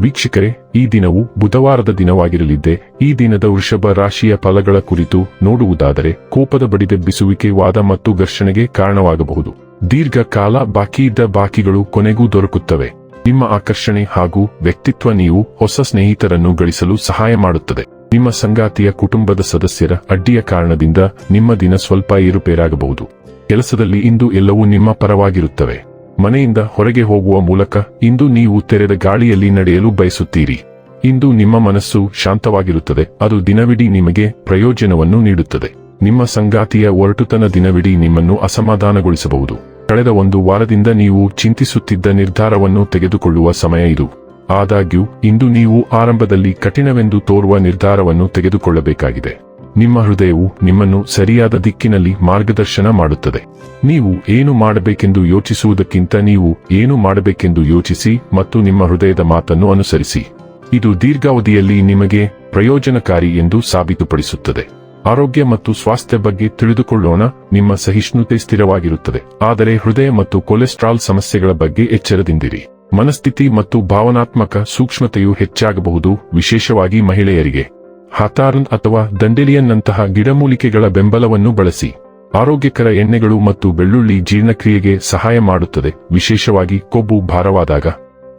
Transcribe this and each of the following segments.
ವೀಕ್ಷಕರೇ, ಈ ದಿನವು ಬುಧವಾರದ ದಿನವಾಗಿರಲಿದ್ದೆ, ಈ ದಿನದ ವೃಷಭ ರಾಶಿಯ ಫಲಗಳ ಕುರಿತು ನೋಡುವುದಾದರೆ ಕೋಪದ ಬಡಿದೆಬ್ಬಿಸುವಿಕೆ ವಾದ ಮತ್ತು ಘರ್ಷಣೆಗೆ ಕಾರಣವಾಗಬಹುದು. ದೀರ್ಘಕಾಲ ಬಾಕಿ ಇದ್ದ ಬಾಕಿಗಳು ಕೊನೆಗೂ ದೊರಕುತ್ತವೆ. ನಿಮ್ಮ ಆಕರ್ಷಣೆ ಹಾಗೂ ವ್ಯಕ್ತಿತ್ವ ನೀವು ಹೊಸ ಸ್ನೇಹಿತರನ್ನು ಗಳಿಸಲು ಸಹಾಯ ಮಾಡುತ್ತದೆ. ನಿಮ್ಮ ಸಂಗಾತಿಯ ಕುಟುಂಬದ ಸದಸ್ಯರ ಅಡ್ಡಿಯ ಕಾರಣದಿಂದ ನಿಮ್ಮ ದಿನ ಸ್ವಲ್ಪ ಏರುಪೇರಾಗಬಹುದು. ಕೆಲಸದಲ್ಲಿ ಇಂದು ಎಲ್ಲವೂ ನಿಮ್ಮ ಪರವಾಗಿರುತ್ತವೆ. ಮನೆಯಿಂದ ಹೊರಗೆ ಹೋಗುವ ಮೂಲಕ ಇಂದು ನೀವು ತೆರೆದ ಗಾಳಿಯಲ್ಲಿ ನಡೆಯಲು ಬಯಸುತ್ತೀರಿ. ಇಂದು ನಿಮ್ಮ ಮನಸ್ಸು ಶಾಂತವಾಗಿರುತ್ತದೆ, ಅದು ದಿನವಿಡೀ ನಿಮಗೆ ಪ್ರಯೋಜನವನ್ನು ನೀಡುತ್ತದೆ. ನಿಮ್ಮ ಸಂಗಾತಿಯ ಒರಟುತನ ದಿನವಿಡೀ ನಿಮ್ಮನ್ನು ಅಸಮಾಧಾನಗೊಳಿಸಬಹುದು. ಕಳೆದ ಒಂದು ವಾರದಿಂದ ನೀವು ಚಿಂತಿಸುತ್ತಿದ್ದ ನಿರ್ಧಾರವನ್ನು ತೆಗೆದುಕೊಳ್ಳುವ ಸಮಯ ಇದು. ಆದಾಗ್ಯೂ, ಇಂದು ನೀವು ಆರಂಭದಲ್ಲಿ ಕಠಿಣವೆಂದು ತೋರುವ ನಿರ್ಧಾರವನ್ನು ತೆಗೆದುಕೊಳ್ಳಬೇಕಾಗಿದೆ. ನಿಮ್ಮ ಹೃದಯವು ನಿಮ್ಮನ್ನು ಸರಿಯಾದ ದಿಕ್ಕಿನಲ್ಲಿ ಮಾರ್ಗದರ್ಶನ ಮಾಡುತ್ತದೆ. ನೀವು ಏನು ಮಾಡಬೇಕೆಂದು ಯೋಚಿಸುವುದಕ್ಕಿಂತ ನೀವು ಏನು ಮಾಡಬೇಕೆಂದು ಯೋಚಿಸಿ ಮತ್ತು ನಿಮ್ಮ ಹೃದಯದ ಮಾತನ್ನು ಅನುಸರಿಸಿ. ಇದು ದೀರ್ಘಾವಧಿಯಲ್ಲಿ ನಿಮಗೆ ಪ್ರಯೋಜನಕಾರಿ ಎಂದು ಸಾಬೀತುಪಡಿಸುತ್ತದೆ. ಆರೋಗ್ಯ ಮತ್ತು ಸ್ವಾಸ್ಥ್ಯ ಬಗ್ಗೆ ತಿಳಿದುಕೊಳ್ಳೋಣ, ನಿಮ್ಮ ಸಹಿಷ್ಣುತೆ ಸ್ಥಿರವಾಗಿರುತ್ತದೆ. ಆದರೆ ಹೃದಯ ಮತ್ತು ಕೊಲೆಸ್ಟ್ರಾಲ್ ಸಮಸ್ಯೆಗಳ ಬಗ್ಗೆ ಎಚ್ಚರದಿಂದಿರಿ. ಮನಸ್ಥಿತಿ ಮತ್ತು ಭಾವನಾತ್ಮಕ ಸೂಕ್ಷ್ಮತೆಯು ಹೆಚ್ಚಾಗಬಹುದು, ವಿಶೇಷವಾಗಿ ಮಹಿಳೆಯರಿಗೆ. ಹಾತಾರನ್ ಅಥವಾ ದಂಡೆಲಿಯನ್ನಂತಹ ಗಿಡಮೂಲಿಕೆಗಳ ಬೆಂಬಲವನ್ನು ಬಳಸಿ. ಆರೋಗ್ಯಕರ ಎಣ್ಣೆಗಳು ಮತ್ತು ಬೆಳ್ಳುಳ್ಳಿ ಜೀರ್ಣಕ್ರಿಯೆಗೆ ಸಹಾಯ ಮಾಡುತ್ತದೆ. ವಿಶೇಷವಾಗಿ ಕೊಬ್ಬು ಭಾರವಾದಾಗ.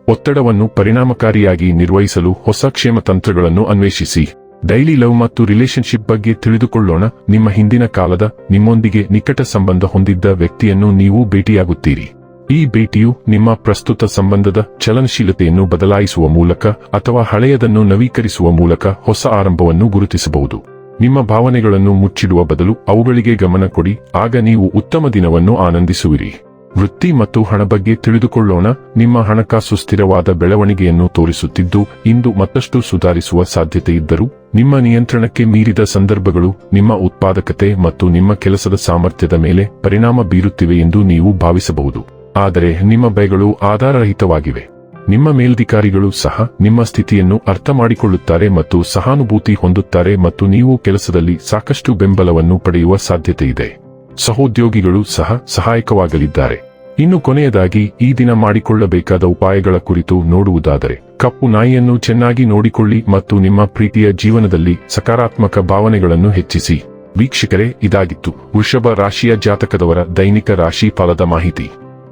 ಒತ್ತಡವನ್ನು ಪರಿಣಾಮಕಾರಿಯಾಗಿ ನಿರ್ವಹಿಸಲು ಹೊಸ ಕ್ಷೇಮ ತಂತ್ರಗಳನ್ನು ಅನ್ವೇಷಿಸಿ. ಡೈಲಿ ಲವ್ ಮತ್ತು ರಿಲೇಶನ್ಶಿಪ್ ಬಗ್ಗೆ ತಿಳಿದುಕೊಳ್ಳೋಣ. ನಿಮ್ಮ ಹಿಂದಿನ ಕಾಲದ ನಿಮ್ಮೊಂದಿಗೆ ನಿಕಟ ಸಂಬಂಧ ಹೊಂದಿದ್ದ ವ್ಯಕ್ತಿಯನ್ನು ನೀವು ಭೇಟಿಯಾಗುತ್ತೀರಿ. ಈ ಭೇಟಿಯು ನಿಮ್ಮ ಪ್ರಸ್ತುತ ಸಂಬಂಧದ ಚಲನಶೀಲತೆಯನ್ನು ಬದಲಾಯಿಸುವ ಮೂಲಕ ಅಥವಾ ಹಳೆಯದನ್ನು ನವೀಕರಿಸುವ ಮೂಲಕ ಹೊಸ ಆರಂಭವನ್ನು ಗುರುತಿಸಬಹುದು. ನಿಮ್ಮ ಭಾವನೆಗಳನ್ನು ಮುಚ್ಚಿಡುವ ಬದಲು ಅವುಗಳಿಗೆ ಗಮನ ಕೊಡಿ, ಆಗ ನೀವು ಉತ್ತಮ ದಿನವನ್ನು ಆನಂದಿಸುವಿರಿ. ವೃತ್ತಿ ಮತ್ತು ಹಣ ಬಗ್ಗೆ ತಿಳಿದುಕೊಳ್ಳೋಣ. ನಿಮ್ಮ ಹಣಕಾಸು ಸ್ಥಿರವಾದ ಬೆಳವಣಿಗೆಯನ್ನು ತೋರಿಸುತ್ತಿದ್ದು, ಇಂದು ಮತ್ತಷ್ಟು ಸುಧಾರಿಸುವ ಸಾಧ್ಯತೆ ಇದ್ದರೂ, ನಿಮ್ಮ ನಿಯಂತ್ರಣಕ್ಕೆ ಮೀರಿದ ಸಂದರ್ಭಗಳು, ನಿಮ್ಮ ಉತ್ಪಾದಕತೆ ಮತ್ತು ನಿಮ್ಮ ಕೆಲಸದ ಸಾಮರ್ಥ್ಯದ ಮೇಲೆ ಪರಿಣಾಮ ಬೀರುತ್ತಿವೆ ಎಂದು ನೀವು ಭಾವಿಸಬಹುದು. ಆದರೆ ನಿಮ್ಮ ಭಯಗಳು ಆಧಾರರಹಿತವಾಗಿವೆ. ನಿಮ್ಮ ಮೇಲ್ಧಿಕಾರಿಗಳು ಸಹ ನಿಮ್ಮ ಸ್ಥಿತಿಯನ್ನು ಅರ್ಥ ಮಾಡಿಕೊಳ್ಳುತ್ತಾರೆ ಮತ್ತು ಸಹಾನುಭೂತಿ ಹೊಂದುತ್ತಾರೆ ಮತ್ತು ನೀವು ಕೆಲಸದಲ್ಲಿ ಸಾಕಷ್ಟು ಬೆಂಬಲವನ್ನು ಪಡೆಯುವ ಸಾಧ್ಯತೆ ಇದೆ ಸಹೋದ್ಯೋಗಿಗಳು ಸಹ ಸಹಾಯಕವಾಗಲಿದ್ದಾರೆ. ಇನ್ನು ಕೊನೆಯದಾಗಿ, ಈ ದಿನ ಮಾಡಿಕೊಳ್ಳಬೇಕಾದ ಉಪಾಯಗಳ ಕುರಿತು ನೋಡುವುದಾದರೆ, ಕಪ್ಪು ನಾಯಿಯನ್ನು ಚೆನ್ನಾಗಿ ನೋಡಿಕೊಳ್ಳಿ ಮತ್ತು ನಿಮ್ಮ ಪ್ರೀತಿಯ ಜೀವನದಲ್ಲಿ ಸಕಾರಾತ್ಮಕ ಭಾವನೆಗಳನ್ನು ಹೆಚ್ಚಿಸಿ. ವೀಕ್ಷಕರೇ, ಇದಾಗಿತ್ತು. ವೃಷಭ ರಾಶಿಯ ಜಾತಕದವರ ದೈನಿಕ ರಾಶಿ ಫಲದ ಮಾಹಿತಿ.